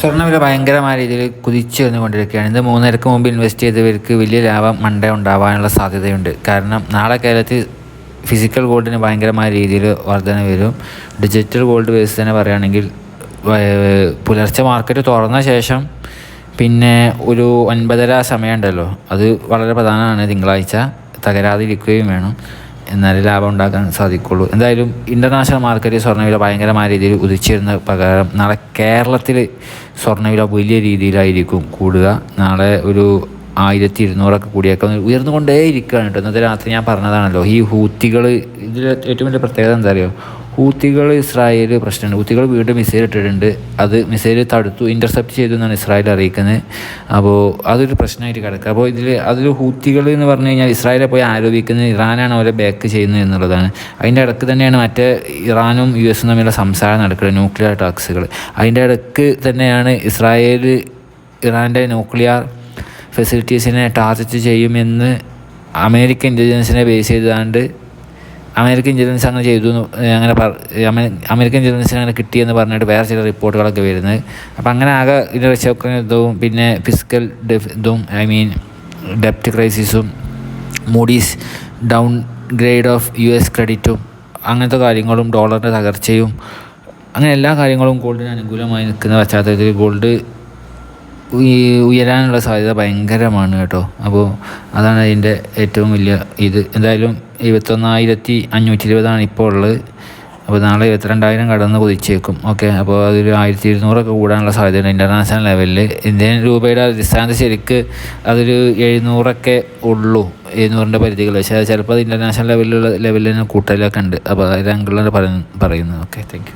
സ്വർണവില ഭയങ്കരമായ രീതിയിൽ കുതിച്ചു വന്നുകൊണ്ടിരിക്കുകയാണ്. ഇത് മൂന്നരക്ക് മുമ്പ് ഇൻവെസ്റ്റ് ചെയ്തവർക്ക് വലിയ ലാഭം മണ്ടേ ഉണ്ടാവാനുള്ള സാധ്യതയുണ്ട്. കാരണം നാളെ കേരളത്തിൽ ഫിസിക്കൽ ഗോൾഡിന് ഭയങ്കരമായ രീതിയിൽ വർധന വരും. ഡിജിറ്റൽ ഗോൾഡ് ബേസ് തന്നെ പറയുകയാണെങ്കിൽ പുലർച്ചെ മാർക്കറ്റ് തുറന്ന ശേഷം പിന്നെ ഒരു ഒൻപതര സമയമുണ്ടല്ലോ. അത് വളരെ പ്രധാനമാണ് തിങ്കളാഴ്ച. തകരാതിരിക്കുകയും വേണം. എന്നാലേ ലാഭം ഉണ്ടാക്കാൻ സാധിക്കുള്ളൂ. എന്തായാലും ഇന്റർനാഷണൽ മാർക്കറ്റിൽ സ്വർണവില ഭയങ്കരമായ രീതിയിൽ ഉദിച്ചിരുന്ന പ്രകാരം നാളെ കേരളത്തിൽ സ്വർണവില വലിയ രീതിയിലായിരിക്കും കൂടുക. നാളെ ഒരു ആയിരത്തി ഇരുന്നൂറൊക്കെ കൂടിയൊക്കെ. ഉയർന്നുകൊണ്ടേ ഇരിക്കുകയാണ് കേട്ടോ. ഇന്നത്തെ രാത്രി ഞാൻ പറഞ്ഞതാണല്ലോ ഈ ഹൂത്തികൾ ഇതിൽ ഏറ്റവും വലിയ പ്രത്യേകത എന്താ അറിയോ? ഹൂത്തികൾ ഇസ്രായേൽ പ്രശ്നമുണ്ട്. ഹൂത്തികൾ വീണ്ടും മിസൈൽ ഇട്ടിട്ടുണ്ട്. അത് മിസൈൽ തടുത്തു. ഇന്റർസെപ്റ്റ് ചെയ്തു എന്നാണ് ഇസ്രായേൽ അറിയിക്കുന്നത്. അപ്പോൾ അതൊരു പ്രശ്നമായിട്ട് കിടക്കുക. അപ്പോൾ ഇതിൽ അതിൽ ഹൂത്തികൾ എന്ന് പറഞ്ഞു കഴിഞ്ഞാൽ ഇസ്രായേലെ പോയി ആരോപിക്കുന്നത് ഇറാനാണ് അവരെ ബാക്ക് ചെയ്യുന്നത് എന്നുള്ളതാണ്. അതിന്റെ ഇടയ്ക്ക് തന്നെയാണ് മറ്റേ ഇറാനും യു എസും തമ്മിലുള്ള സംസാരം നടക്കുന്നത്. ന്യൂക്ലിയർ ടാക്സുകൾ അതിന്റെ ഇടയ്ക്ക് തന്നെയാണ് ഇസ്രായേൽ ഇറാന്റെ ന്യൂക്ലിയർ ഫെസിലിറ്റീസിനെ ടാർഗറ്റ് ചെയ്യുമെന്ന് അമേരിക്കൻ ഇന്റലിജൻസിനെ ബേസ് ചെയ്താണ്ട് അമേരിക്കൻ ജേർണലിസ്റ്റ് അങ്ങനെ ചെയ്തു അങ്ങനെ അമേരിക്കൻ ജേർണലിസ്റ്റ് അങ്ങനെ കിട്ടിയെന്ന് പറഞ്ഞിട്ട് വേറെ ചില റിപ്പോർട്ടുകളൊക്കെ വരുന്നത്. അപ്പോൾ അങ്ങനെ ആകെ ഇതിന്റെ റഷ്യക്രൈൻ യുദ്ധവും പിന്നെ ഫിസിക്കൽ ഡെഫ് ഇതും ഐ മീൻ ഡെപ്റ്റ് ക്രൈസിസും Moody's downgrade of U S ക്രെഡിറ്റും അങ്ങനത്തെ കാര്യങ്ങളും ഡോളറിന്റെ തകർച്ചയും അങ്ങനെ എല്ലാ കാര്യങ്ങളും ഗോൾഡിന് അനുകൂലമായി നിൽക്കുന്ന പശ്ചാത്തലത്തിൽ ഗോൾഡ് ഉയരാനുള്ള സാധ്യത ഭയങ്കരമാണ് കേട്ടോ. അപ്പോൾ അതാണ് അതിന്റെ ഏറ്റവും വലിയ ഇത്. എന്തായാലും ഇരുപത്തൊന്നായിരത്തി അഞ്ഞൂറ്റി ഇരുപതാണ് ഇപ്പോൾ ഉള്ളത് അപ്പോൾ നാളെ ഇരുപത്തിരണ്ടായിരം കടന്ന് കുതിച്ചേക്കും. ഓക്കെ അപ്പോൾ അതൊരു ആയിരത്തി ഇരുന്നൂറൊക്കെ കൂടാനുള്ള സാധ്യതയുണ്ട് ഇന്റർനാഷണൽ ലെവലിൽ ഇന്ത്യൻ രൂപയുടെ അടിസ്ഥാനത്തിൽ ശരിക്ക് അതൊരു എഴുന്നൂറൊക്കെ ഉള്ളൂ എഴുന്നൂറിന്റെ പരിധികൾ. പക്ഷേ ചിലപ്പോൾ അത് ഇന്റർനാഷണൽ ലെവലിലുള്ള ലെവലിൽ തന്നെ കൂട്ടലൊക്കെ ഉണ്ട്. അപ്പോൾ അതിൽ അങ്കിളാണ് പറയുന്നത്. Okay thank